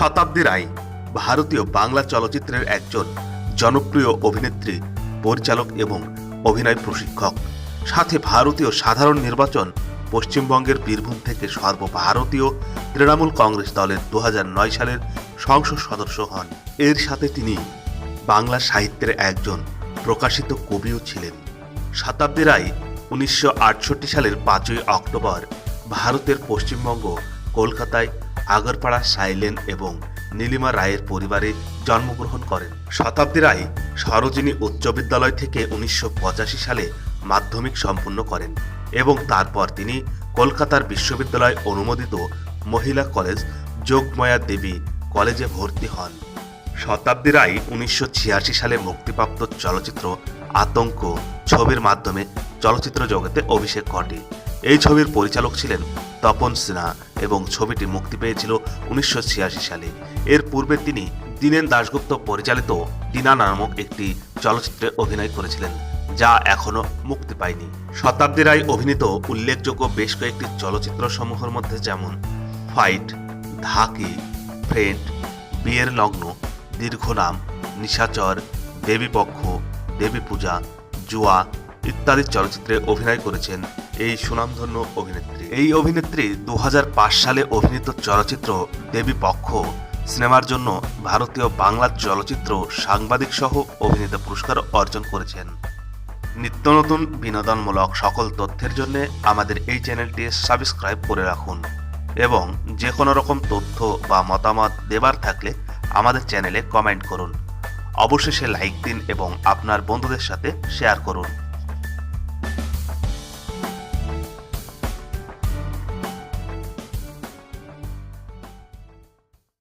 শতাব্দী রায় ভারতীয় বাংলা চলচ্চিত্রের একজন জনপ্রিয় অভিনেত্রী, পরিচালক এবং অভিনয় প্রশিক্ষক। সাথে ভারতীয় সাধারণ নির্বাচন পশ্চিমবঙ্গের বীরভূম থেকে সর্বভারতীয় তৃণমূল কংগ্রেস দলের দু হাজার নয় সালের সংসদ সদস্য হন। এর সাথে তিনি বাংলা সাহিত্যের একজন প্রকাশিত কবিও ছিলেন। শতাব্দী রায় উনিশশো আটষট্টি সালের পাঁচই অক্টোবর ভারতের পশ্চিমবঙ্গ, কলকাতায় আগরপাড়া সাইলেন এবং নীলিমা রায়ের পরিবারে জন্মগ্রহণ করেন। শতাব্দী রায় সরোজিনী উচ্চ বিদ্যালয় থেকে উনিশশো পঁচাশি সালে মাধ্যমিক সম্পূর্ণ করেন এবং তারপর তিনি কলকাতার বিশ্ববিদ্যালয় অনুমোদিত মহিলা কলেজ যোগময়া দেবী কলেজে ভর্তি হন। শতাব্দী রায় উনিশশো ছিয়াশি সালে মুক্তিপ্রাপ্ত চলচ্চিত্র আতঙ্ক ছবির মাধ্যমে চলচ্চিত্র জগতে অভিষেক ঘটে। এই ছবির পরিচালক ছিলেন তপন সিনহা এবং ছবিটি মুক্তি পেয়েছিল উনিশশো ছিয়াশি সালে। এর পূর্বে তিনি দীনেন দাশগুপ্ত পরিচালিত দিনা নামক একটি চলচ্চিত্রে অভিনয় করেছিলেন, যা এখনও মুক্তি পায়নি। শতাব্দী রায় অভিনীত উল্লেখযোগ্য বেশ কয়েকটি চলচ্চিত্র সমূহের মধ্যে যেমন ফাইট, ধাকি, ফ্রেন্ড, বিয়ের লগ্ন, দীর্ঘনাম, নিশাচর, দেবীপক্ষ দেবী পূজা জুয়া ইত্যাদি চলচ্চিত্রে অভিনয় করেছেন। এই সুনামধন্য অভিনেত্রী। এই অভিনেত্রী দু হাজার পাঁচ সালে অভিনীত চলচ্চিত্র দেবী পক্ষ। সিনেমার জন্য ভারতীয় বাংলা চলচ্চিত্র সাংবাদিক সহ অভিনেতা পুরস্কার অর্জন করেছেন। নিত্য নতুন বিনোদনমূলক সকল তথ্যের জন্য আমাদের এই চ্যানেলটি সাবস্ক্রাইব করে রাখুন এবং যে কোনো রকম তথ্য বা মতামত দেবার থাকলে আমাদের চ্যানেলে কমেন্ট করুন। অবশেষে লাইক দিন এবং আপনার বন্ধুদের সাথে শেয়ার করুন।